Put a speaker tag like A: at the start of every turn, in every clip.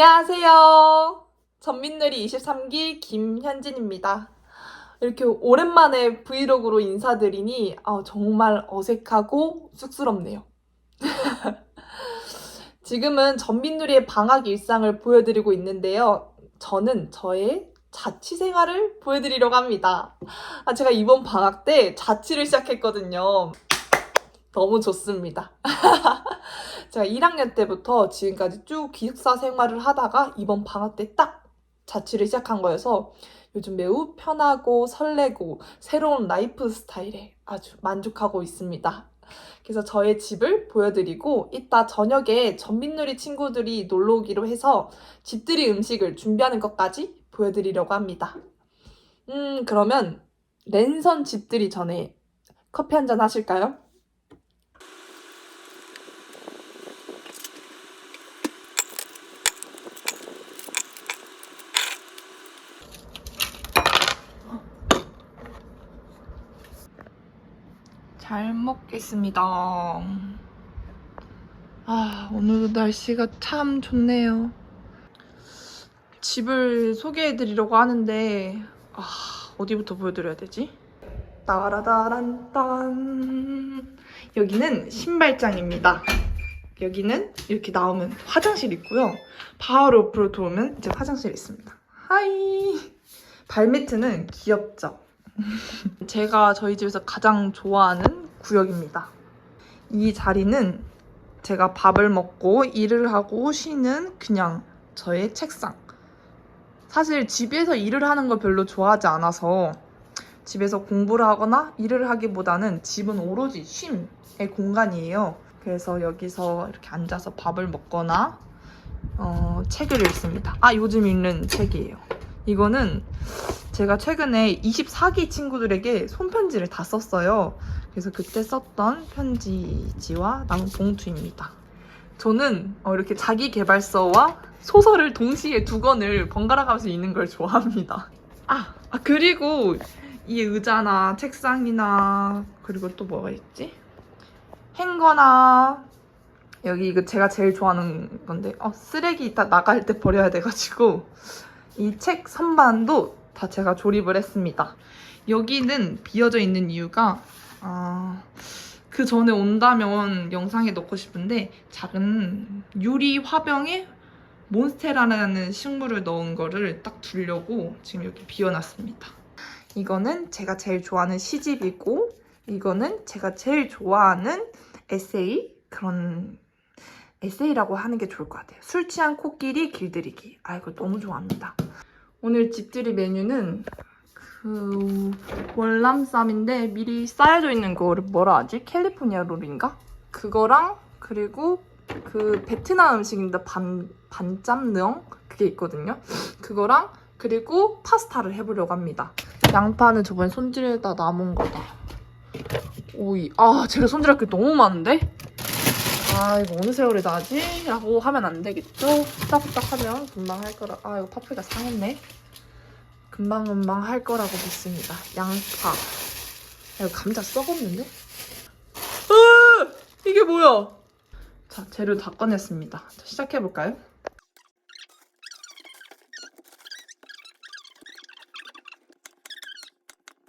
A: 안녕하세요. 전민누리 23기 김현진입니다. 이렇게 오랜만에 브이로그로 인사드리니 아, 정말 어색하고 쑥스럽네요. 지금은 전민누리의 방학 일상을 보여드리고 있는데요. 저는 저의 자취 생활을 보여드리려고 합니다. 아, 제가 이번 방학 때 자취를 시작했거든요. 너무 좋습니다. 제가 1학년 때부터 지금까지 쭉 기숙사 생활을 하다가 이번 방학 때 딱 자취를 시작한 거여서 요즘 매우 편하고 설레고 새로운 라이프 스타일에 아주 만족하고 있습니다. 그래서 저의 집을 보여드리고 이따 저녁에 전민누리 친구들이 놀러 오기로 해서 집들이 음식을 준비하는 것까지 보여드리려고 합니다. 음, 그러면 랜선 집들이 전에 커피 한 잔 하실까요? 잘 먹겠습니다. 아, 오늘 날씨가 참 좋네요. 집을 소개해드리려고 하는데, 아, 어디부터 보여드려야 되지? 따라다란딴. 여기는 신발장입니다. 여기는 이렇게 나오면 화장실 있고요. 바로 옆으로 들어오면 이제 화장실 있습니다. 하이. 발매트는 귀엽죠? 제가 저희 집에서 가장 좋아하는 구역입니다. 이 자리는 제가 밥을 먹고 일을 하고 쉬는 그냥 저의 책상. 사실 집에서 일을 하는 걸 별로 좋아하지 않아서 집에서 공부를 하거나 일을 하기보다는 집은 오로지 쉼의 공간이에요. 그래서 여기서 이렇게 앉아서 밥을 먹거나 어, 책을 읽습니다. 아, 요즘 읽는 책이에요. 이거는 제가 최근에 24기 친구들에게 손편지를 다 썼어요. 그래서 그때 썼던 편지지와 나무 봉투입니다. 저는 어, 이렇게 자기 개발서와 소설을 동시에 두 권을 번갈아 가면서 읽는 걸 좋아합니다. 아, 아, 그리고 이 의자나 책상이나 그리고 또 뭐가 있지? 행거나 여기 이거 제가 제일 좋아하는 건데 어, 쓰레기 다 나갈 때 버려야 돼가지고 이 책 선반도 다 제가 조립을 했습니다. 여기는 비어져 있는 이유가 아, 그 전에 온다면 영상에 넣고 싶은데 작은 유리 화병에 몬스테라라는 식물을 넣은 거를 딱 두려고 지금 여기 비워놨습니다. 이거는 제가 제일 좋아하는 시집이고 이거는 제가 제일 좋아하는 에세이 그런 에세이라고 하는 게 좋을 것 같아요. 술 취한 코끼리 길들이기. 아 이거 너무 좋아합니다. 오늘 집들이 메뉴는 그 월남쌈인데 미리 쌓여져 있는 거를 뭐라 하지? 캘리포니아 롤인가? 그거랑 그리고 그 베트남 음식인데 반 반짬능 그게 있거든요. 그거랑 그리고 파스타를 해보려고 합니다. 양파는 저번에 손질에다 남은 거다. 오이. 아, 제가 손질할 게 너무 많은데? 아, 이거 어느 세월에 나지? 라고 하면 안 되겠죠? 후딱후딱 하면 금방 할 거라. 아, 이거 파프리카 상했네? 금방금방 할 거라고 믿습니다. 양파. 야, 이거 감자 썩었는데? 으! 이게 뭐야? 자, 재료 다 꺼냈습니다. 자, 시작해볼까요?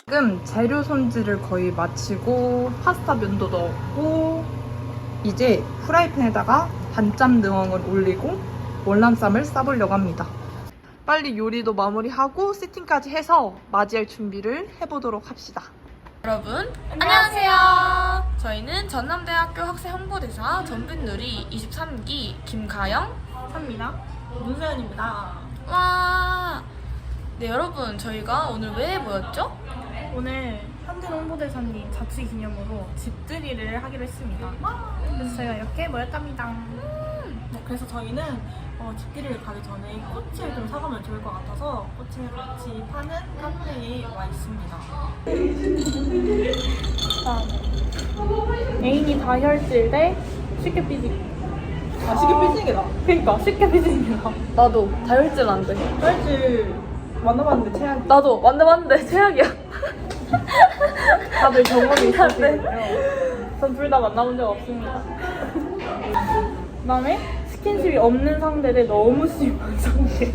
A: 지금 재료 손질을 거의 마치고 파스타 면도 넣었고 이제 후라이팬에다가 반짬 능엉을 올리고 월남쌈을 싸보려고 합니다. 빨리 요리도 마무리하고 세팅까지 해서 맞이할 준비를 해보도록 합시다.
B: 여러분 안녕하세요. 저희는 전남대학교 학생 홍보대사 전빈누리 23기 김가영
C: 합니다. 문서연입니다.
B: 와. 네 여러분 저희가 오늘 왜 모였죠?
C: 오늘 현진 홍보대사님 자취 기념으로 집들이를 하기로 했습니다. 그래서 저희가 이렇게 모였답니다. 네, 그래서 저희는 어, 집들이를 가기 전에 꽃을 좀 사가면 좋을 것 같아서 꽃을 같이 파는 카페에 와 있습니다. 애인이 다혈질 대 쉽게 삐지기.
A: 아, 쉽게 삐지는 게 나아.
C: 그니까 쉽게 삐지는 게 나아.
A: 나도 다혈질 안 돼.
C: 다혈질 만나봤는데 최악이.
A: 나도 만나봤는데 최악이야.
C: 다들 경험이
A: 네.
C: 있으시고요. 전 둘 다 만나본 적 없습니다. 그다음에 스킨십이 없는 상대를 너무 심한 상대.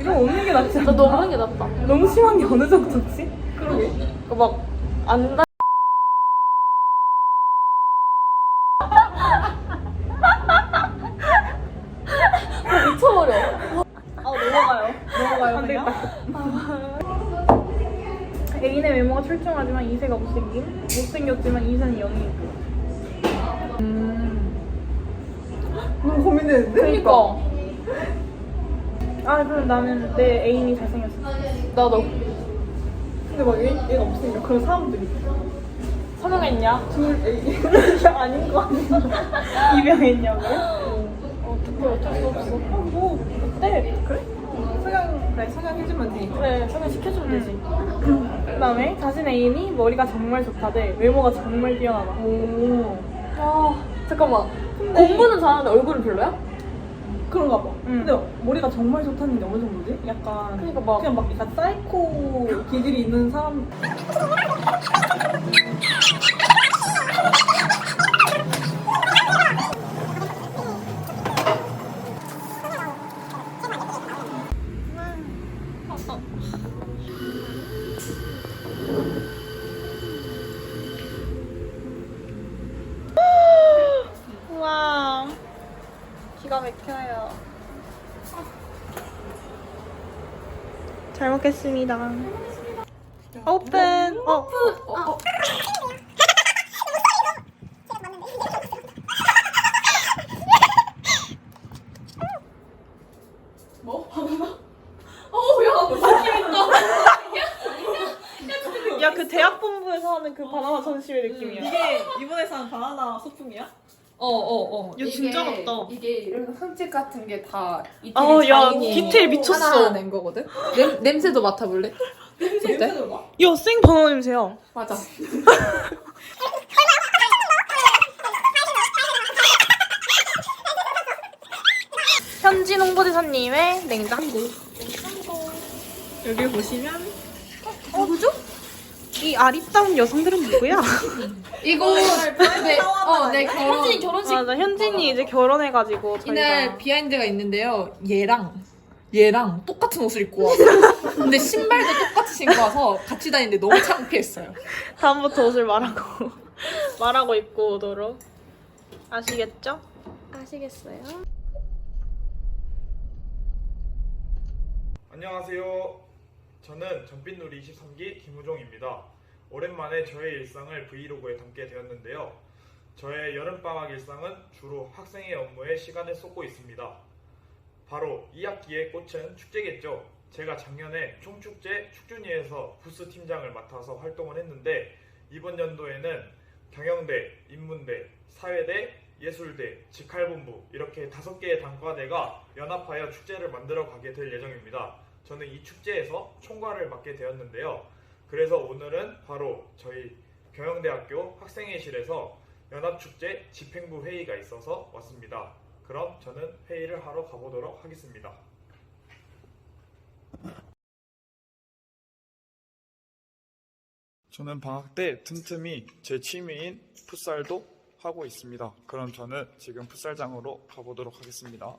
C: 이거 없는 게 낫지
B: 나
C: 않나?
B: 너무 하는 게 낫다.
C: 너무 심한 게 어느 정도지?
B: 그러게. 막 안다.
C: 아 넘어가요. 넘어가요. 안 되겠다. 애인의 외모가 출중하지만 이세가 못생김. 못생겼지만 이세는 영이고.
A: 너무 고민되는데?
B: 그니까.
C: 아 그럼 나는 내 애인이 잘생겼어.
B: 나도.
C: 근데 막 얘, 얘가 없으니까 그런 사람들이
B: 성형했냐?
C: 둘 애인 아닌 거 아니야? 입양했냐고요?
B: 어떻게 어쩔 수 없어.
C: 뭐 어때? 그래? 성형 그래 성형 해주면 되니까 그래 성형 시켜주면 되지 그 다음에 자신 애인이 머리가 정말 좋다대 외모가 정말 뛰어나다
B: 오. 아 잠깐만. 공부는 잘하는데 얼굴은 별로야?
D: 그런가 봐.
C: 응.
D: 근데 머리가 정말 좋다는 게 어느 정도지? 약간
B: 그러니까 막
D: 그냥 막 약간 사이코 기질이 있는 사람
C: 먹겠습니다. 오픈. 어. 야그 대학 본부에서 하는 그 바나나 전시회 느낌이야.
D: 이게 일본에서 하는 바나나 소풍이야?
B: 어 어 어.
C: 야, 진짜 같다.
B: 이게 이런 흙집 같은 게 다 이태리
C: 아, 야,
B: 자인이
C: 디테일 미쳤어.
B: 하나 낸 거거든. 냄, 냄새도 맡아볼래? 어때?
D: 냄새도 나?
C: 야생 바나나 냄새야
B: 맞아.
C: 현진 홍보대사님의 냉장고. 여기 보시면 어 누구죠? 이 아리따운 여성들은 누구야?
B: 이거 내, 어, 내 결혼.
C: 현진이 결혼식. 맞아, 현진이 이제 결혼해가지고 저희가
B: 이날 비하인드가 있는데요. 얘랑 얘랑 똑같은 옷을 입고 와서 근데 신발도 똑같이 신고 와서 같이 다니는데 너무 창피했어요.
C: 다음부터 옷을 말하고 말하고 입고 오도록 아시겠죠? 아시겠어요?
E: 안녕하세요. 저는 전빛놀이 23기 김우종입니다. 오랜만에 저의 일상을 브이로그에 담게 되었는데요. 저의 여름방학 일상은 주로 학생의 업무에 시간을 쏟고 있습니다. 바로 2학기의 꽃은 축제겠죠. 제가 작년에 총축제 축준이에서 부스 팀장을 맡아서 활동을 했는데 이번 연도에는 경영대, 인문대, 사회대, 예술대, 직할본부 이렇게 다섯 개의 단과대가 연합하여 축제를 만들어 가게 될 예정입니다. 저는 이 축제에서 총괄을 맡게 되었는데요. 그래서 오늘은 바로 저희 경영대학교 학생회실에서 연합축제 집행부 회의가 있어서 왔습니다. 그럼 저는 회의를 하러 가보도록 하겠습니다. 저는 방학 때 틈틈이 제 취미인 풋살도 하고 있습니다. 그럼 저는 지금 풋살장으로 가보도록 하겠습니다.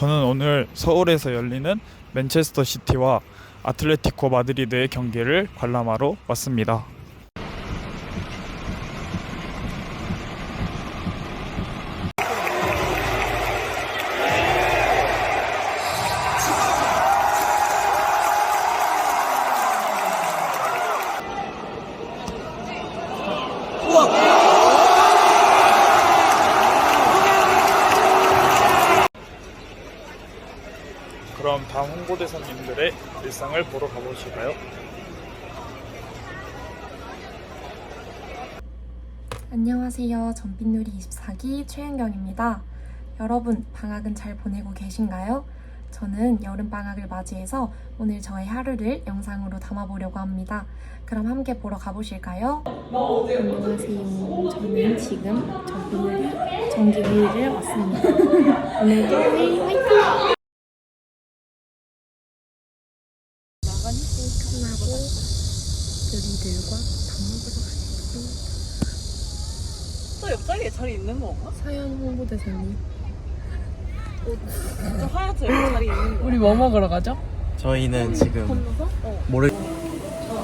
E: 저는 오늘 서울에서 열리는 맨체스터 시티와 아틀레티코 마드리드의 경기를 관람하러 왔습니다. 그럼 다음 홍보대사님들의 일상을 보러 가보실까요?
F: 안녕하세요. 전빛놀이 24기 최은경입니다. 여러분, 방학은 잘 보내고 계신가요? 저는 여름방학을 맞이해서 오늘 저의 하루를 영상으로 담아보려고 합니다. 그럼 함께 보러 가보실까요? 안녕하세요. 저는 지금 전 오늘이 정기 회의를 왔습니다. 오늘도 회의 화이팅! 끝나고 요리들과 밥 먹으러 가겠습니다.
D: 또 옆자리에 자리 있는 건가?
F: 사연 홍보대사님.
D: 저 하얗게 여기 자리 있는 거.
B: 우리 뭐 먹으러 가죠?
G: 저희는 지금 모르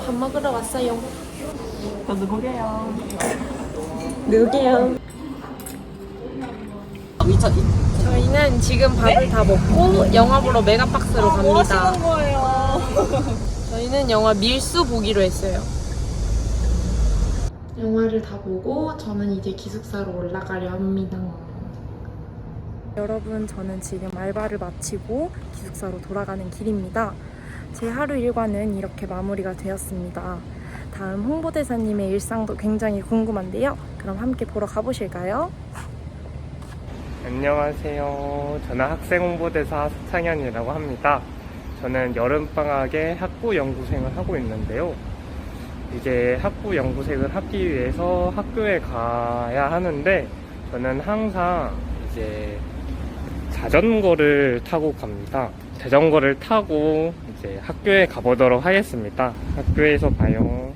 F: 밥 먹으러 왔어요.
D: 저 누구게요?
F: 누구게요? 저희는 지금 밥을 다 먹고 영화 보러 메가박스로 갑니다.
D: 거예요.
F: 저희는 영화 밀수 보기로 했어요. 영화를 다 보고 저는 이제 기숙사로 올라가려 합니다. 여러분, 저는 지금 알바를 마치고 기숙사로 돌아가는 길입니다. 제 하루 일과는 이렇게 마무리가 되었습니다. 다음 홍보대사님의 일상도 굉장히 궁금한데요. 그럼 함께 보러 가보실까요?
H: 안녕하세요. 저는 학생 홍보대사 서창현이라고 합니다. 저는 여름방학에 학부 연구생을 하고 있는데요. 이제 학부 연구생을 하기 위해서 학교에 가야 하는데 저는 항상 이제 자전거를 타고 갑니다. 자전거를 타고 이제 학교에 가보도록 하겠습니다. 학교에서 봐요.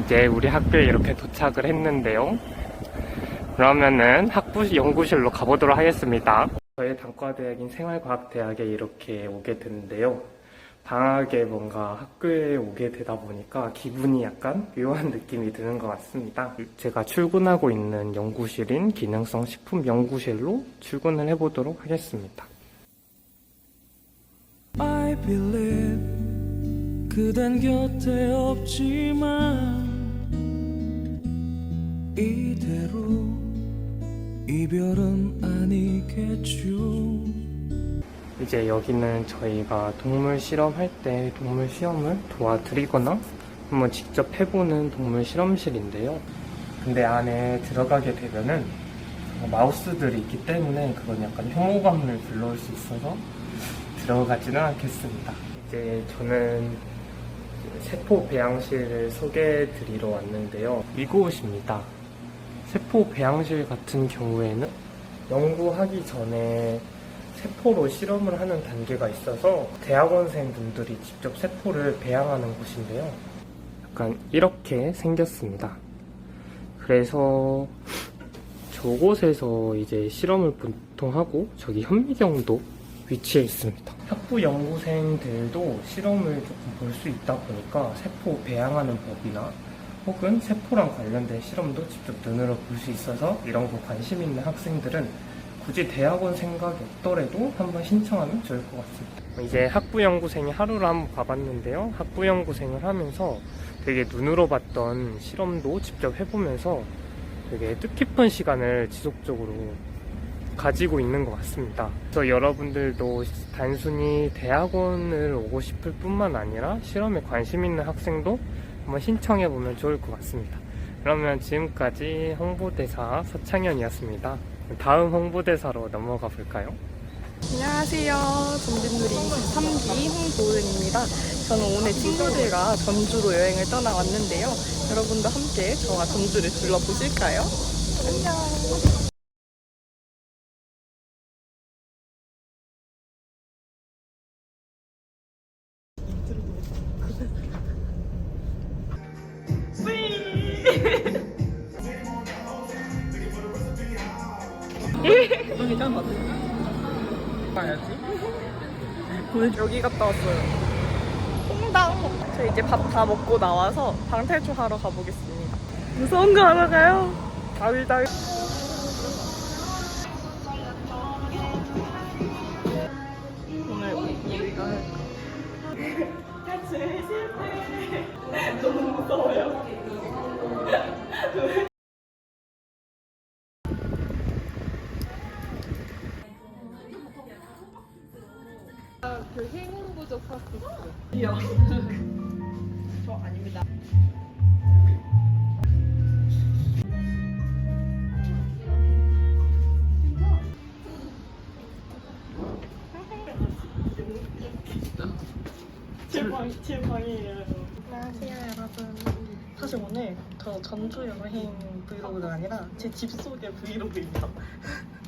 H: 이제 우리 학교에 이렇게 도착을 했는데요. 그러면은 학부 연구실로 가보도록 하겠습니다. 저희 단과대학인 생활과학대학에 이렇게 오게 됐는데요. 방학에 뭔가 학교에 오게 되다 보니까 기분이 약간 묘한 느낌이 드는 것 같습니다. 제가 출근하고 있는 연구실인 기능성 식품 연구실로 출근을 해보도록 하겠습니다.
I: I believe 그댄 곁에 없지만 이대로 이별은 아니겠죠
H: 이제 여기는 저희가 동물 실험할 때 동물 시험을 도와드리거나 한번 직접 해보는 동물 실험실인데요. 근데 안에 들어가게 되면은 마우스들이 있기 때문에 그건 약간 혐오감을 불러올 수 있어서 들어가지는 않겠습니다. 이제 저는 세포 배양실을 소개해 드리러 왔는데요. 이곳입니다. 세포 배양실 같은 경우에는 연구하기 전에 세포로 실험을 하는 단계가 있어서 대학원생 분들이 직접 세포를 배양하는 곳인데요. 약간 이렇게 생겼습니다. 그래서 저곳에서 이제 실험을 보통 하고 저기 현미경도 위치해 있습니다. 학부 연구생들도 실험을 조금 볼 수 있다 보니까 세포 배양하는 법이나 혹은 세포랑 관련된 실험도 직접 눈으로 볼 수 있어서 이런 거 관심 있는 학생들은 굳이 대학원 생각이 없더라도 한번 신청하면 좋을 것 같습니다. 이제 학부 연구생이 하루를 한번 가봤는데요. 학부 연구생을 하면서 되게 눈으로 봤던 실험도 직접 해보면서 되게 뜻깊은 시간을 지속적으로 가지고 있는 것 같습니다. 그래서 여러분들도 단순히 대학원을 오고 싶을 뿐만 아니라 실험에 관심 있는 학생도 한번 신청해 보면 좋을 것 같습니다. 그러면 지금까지 홍보대사 서창현이었습니다. 다음 홍보대사로 넘어가 볼까요?
A: 안녕하세요. 전빈누리 3기 홍도은입니다. 저는 오늘 친구들과 전주로 여행을 떠나왔는데요. 여러분도 함께 저와 전주를 둘러보실까요? 안녕. 여기 갔다 왔어요. 홍당. 저 이제 밥 다 먹고 나와서 방탈출 하러 가보겠습니다. 무서운 거 하러 가요. 다위다위. 오늘 우리가 할
D: 제 방, 제 방이에요.
F: 안녕하세요, 여러분.
D: 사실 오늘 저 전주 여행 브이로그가 아니라 제집 소개 브이로그입니다.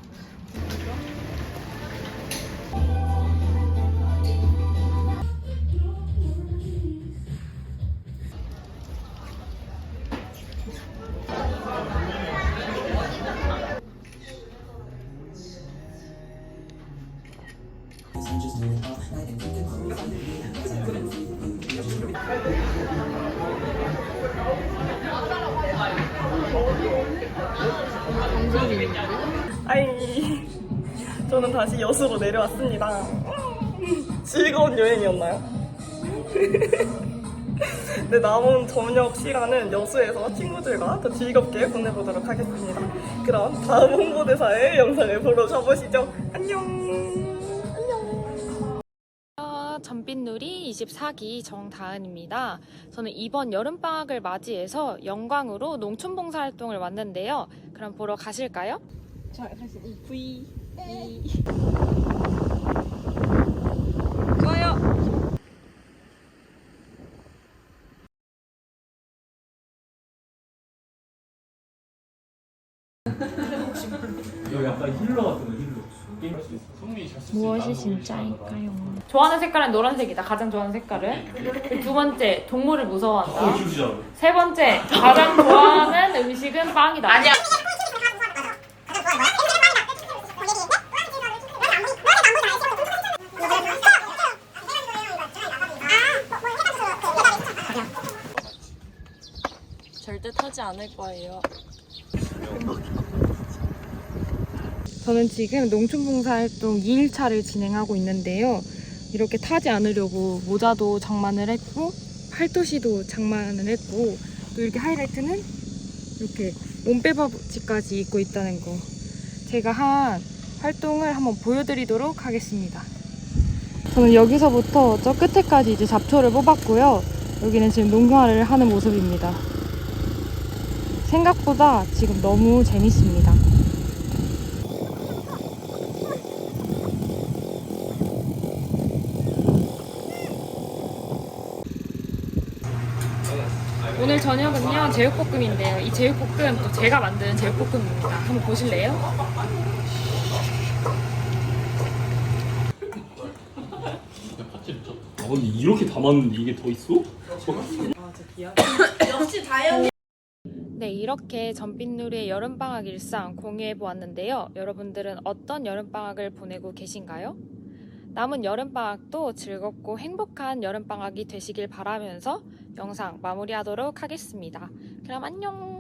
D: 저는 다시 여수로 내려왔습니다. 즐거운 여행이었나요? 네, 남은 저녁 시간은 여수에서 친구들과 더 즐겁게 보내보도록 하겠습니다. 그럼 다음 홍보대사의 영상을 보러 가보시죠. 안녕! 안녕!
J: 전빛누리 24기 정다은입니다. 저는 이번 여름방학을 맞이해서 영광으로 농촌봉사 활동을 왔는데요. 그럼 보러 가실까요?
D: 자, 다시 이 V.
K: 여기 약간 힐러 같은 거 힐러. 게임 할수 있어. 성민이 잘 쓸수
J: 무엇이 진짜일까요? 좋아하는 색깔은 노란색이다. 가장 좋아하는 색깔은. 그리고 두 번째, 동물을 무서워한다.
K: 주시잖아.
J: 세 번째, 가장 좋아하는 음식은 빵이다. 아니야.
D: 절대 타지 않을 거예요.
J: 저는 지금 농촌봉사활동 2일차를 진행하고 있는데요. 이렇게 타지 않으려고 모자도 장만을 했고 팔토시도 장만을 했고 또 이렇게 하이라이트는 이렇게 몸빼바지까지 입고 있다는 거 제가 한 활동을 한번 보여드리도록 하겠습니다. 저는 여기서부터 저 끝에까지 이제 잡초를 뽑았고요. 여기는 지금 농사를 하는 모습입니다. 생각보다 지금 너무 재밌습니다. 오늘 저녁은요 제육볶음인데요. 이 제육볶음 또 제가 만든 제육볶음입니다. 한번 보실래요?
K: 아 이렇게 담았는데 이게 더 있어?
J: 네, 이렇게 전빛누리의 여름방학 일상 공유해 보았는데요. 여러분들은 어떤 여름방학을 보내고 계신가요? 남은 여름방학도 즐겁고 행복한 여름방학이 되시길 바라면서 영상 마무리하도록 하겠습니다. 그럼 안녕!